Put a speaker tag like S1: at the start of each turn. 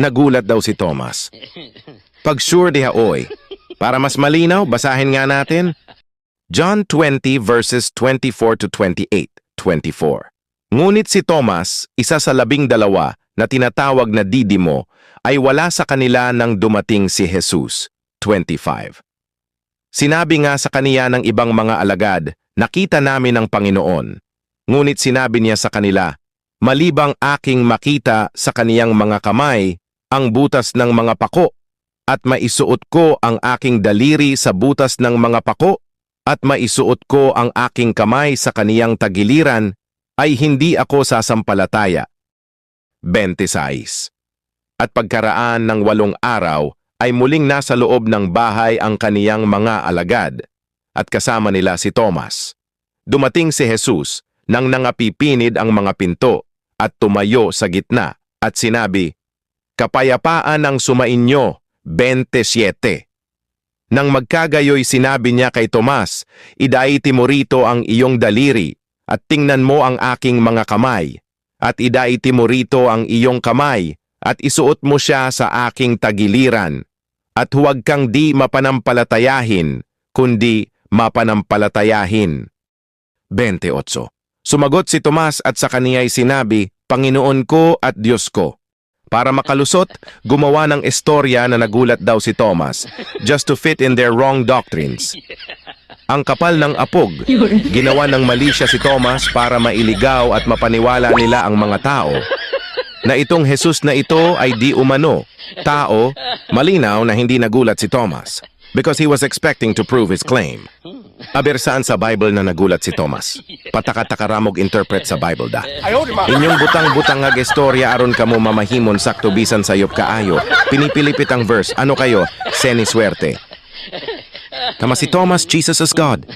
S1: Nagulat daw si Thomas. Pag sure diha oy. Para mas malinaw, basahin nga natin. John 20 verses 24 to 28. 24. Ngunit si Thomas, isa sa labing dalawa na tinatawag na Didimo, ay wala sa kanila nang dumating si Jesus. 25. Sinabi nga sa kaniya ng ibang mga alagad, nakita namin ang Panginoon. Ngunit sinabi niya sa kanila, malibang aking makita sa kaniyang mga kamay ang butas ng mga pako at maisuot ko ang aking daliri sa butas ng mga pako at maisuot ko ang aking kamay sa kaniyang tagiliran ay hindi ako sasampalataya. 26. At pagkaraan ng walong araw ay muling nasa loob ng bahay ang kaniyang mga alagad at kasama nila si Thomas. Dumating si Jesus nang nangapipinid ang mga pinto at tumayo sa gitna at sinabi, Kapayapaan ang sumainyo, 27. Nang magkagayoy sinabi niya kay Tomas, Idaiti mo rito ang iyong daliri at tingnan mo ang aking mga kamay at idaiti mo rito ang iyong kamay at isuot mo siya sa aking tagiliran at huwag kang di mapanampalatayahin kundi mapanampalatayahin. 28. Sumagot si Tomas at sa kaniya'y sinabi, Panginoon ko at Diyos ko. Para makalusot, gumawa ng istorya na nagulat daw si Thomas just to fit in their wrong doctrines. Ang kapal ng apog, ginawa ng mali siya si Thomas para mailigaw at mapaniwala nila ang mga tao na itong Jesus na ito ay di umano, tao, malinaw na hindi nagulat si Thomas because he was expecting to prove his claim. Aber saan sa Bible na nagulat si Thomas? Patakatakaramog interpret sa Bible da. Inyong butang-butang nga gestorya aron kamo mamahimon sakto bisan sayop kaayo. Pinipilipit ang verse, ano kayo? Seni swerte. Tama si Thomas, Jesus is God.